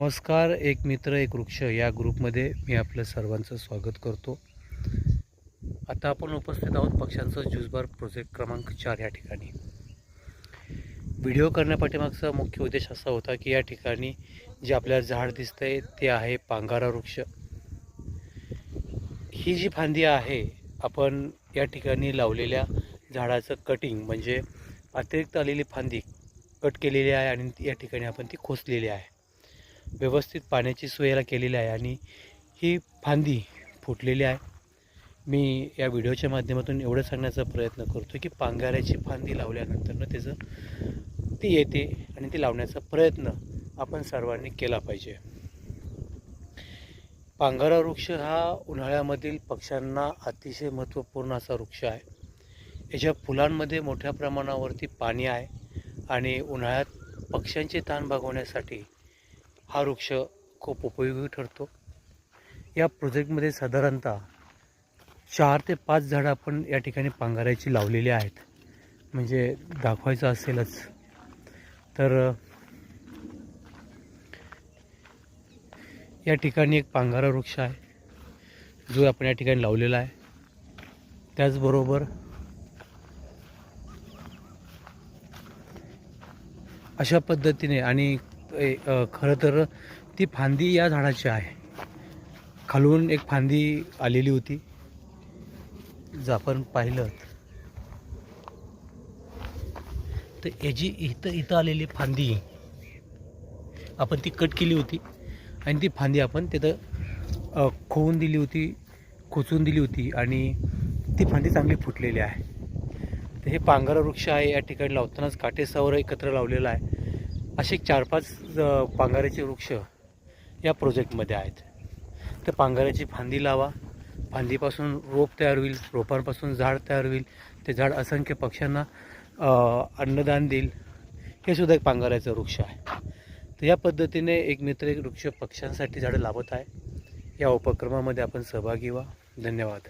नमस्कार एक मित्र एक वृक्ष या ग्रुपमध्ये मी आपलं सर्वांचं स्वागत करतो. आता आपण उपस्थित आहोत पक्ष्यांचं ज्यूसबार प्रोजेक्ट क्रमांक चार या ठिकाणी. व्हिडिओ करण्यापाठीमागचा मुख्य उद्देश असा होता की या ठिकाणी जे आपल्याला झाड दिसतंय ते आहे पांगारा वृक्ष. ही जी फांदी आहे आपण या ठिकाणी लावलेल्या झाडाचं कटिंग म्हणजे अतिरिक्त आलेली फांदी कट केलेली आहे आणि या ठिकाणी आपण ती खोचलेली आहे. व्यवस्थित पाण्याची सोयला केलेली आहे आणि ही फांदी फुटलेली आहे. मी या व्हिडिओच्या माध्यमातून एवढं सांगण्याचा प्रयत्न करतो की पांगाऱ्याची फांदी लावल्यानंतरनं त्याचं ती येते आणि ती लावण्याचा प्रयत्न आपण सर्वांनी केला पाहिजे. पांगारा वृक्ष हा उन्हाळ्यामधील पक्ष्यांना अतिशय महत्त्वपूर्ण असा वृक्ष आहे. याच्या फुलांमध्ये मोठ्या प्रमाणावरती पाणी आहे आणि उन्हाळ्यात पक्ष्यांचे ताण भागवण्यासाठी हा वृक्ष खूप उपयोगी ठरतो. या प्रोजेक्टमध्ये साधारणतः चार ते पाच झाडं आपण या ठिकाणी पांघरायची लावलेली आहेत. म्हणजे दाखवायचं असेलच. तर या ठिकाणी एक पांघारा वृक्ष आहे. जो आपण या ठिकाणी लावलेला आहे. त्याचबरोबर अशा पद्धतीने आणि खरं तर ती फांदी या झाडाची आहे. खालून एक फांदी आलेली होती. जर आपण पाहिलं तर याची इथं इथं आलेली फांदी आपण ती कट केली होती. आणि ती फांदी आपण तिथं खोवून दिली होती खोचून दिली होती आणि ती फांदी चांगली फुटलेली आहे. तर हे पांघरा वृक्ष आहे. या ठिकाणी लावतानाच काटेसावर एकत्र लावलेलं आहे. असे चार पाच पांघाऱ्याचे वृक्ष या प्रोजेक्टमध्ये आहेत. तर पांघाऱ्याची फांदी लावा. फांदीपासून रोप तयार होईल रोपांपासून झाड तयार होईल. ते झाड असंख्य पक्ष्यांना अन्नदान देईल. हे सुद्धा एक पांघाऱ्याचं वृक्ष आहे. तर या पद्धतीने एक मित्र एक वृक्ष पक्ष्यांसाठी झाडं लावत आहे. या उपक्रमामध्ये आपण सहभागी व्हा. धन्यवाद.